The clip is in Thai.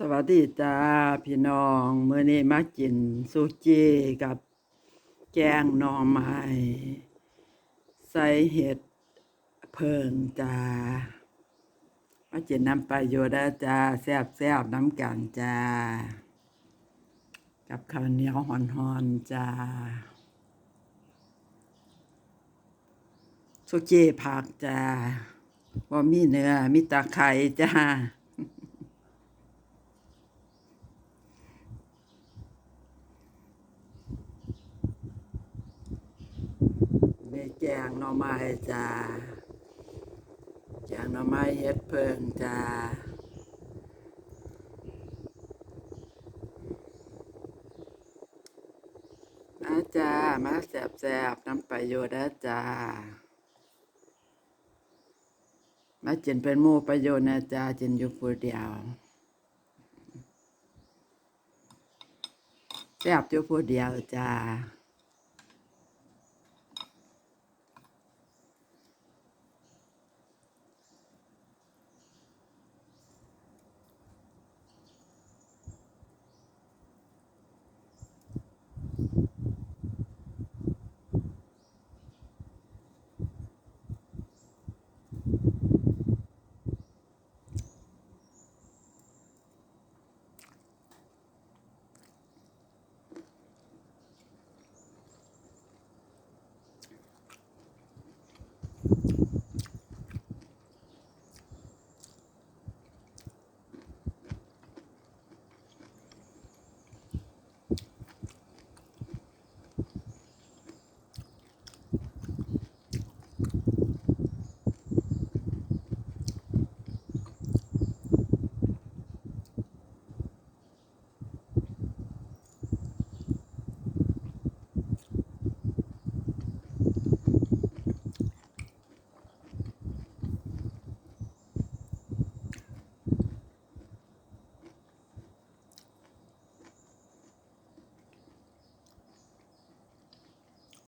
สวัสดีจ้าพี่น้องเมื้อนี้มากินซูจิกับแกงหน่อไม้ใส่เห็ดเพิงจ้ามากินน้ำปลาโยดาจ้าแซบแซบน้ำกันจ้า กับข้าวเหนียวห่อนจ้าซูจิผักจ้าว่ามีเนื้อมีตะไคร้จ้า มี แกงหน่อไม้จ้าแกงหน่อไม้เฮ็ดเพิงจ้ามาจ้า มาแสบแสบน้ำประโยชน์นะจ้า มาจินเป็นหมู่ประโยชน์นะจ้าจินอยู่ผู้เดียวแสบอยู่ผู้เดียวจ้า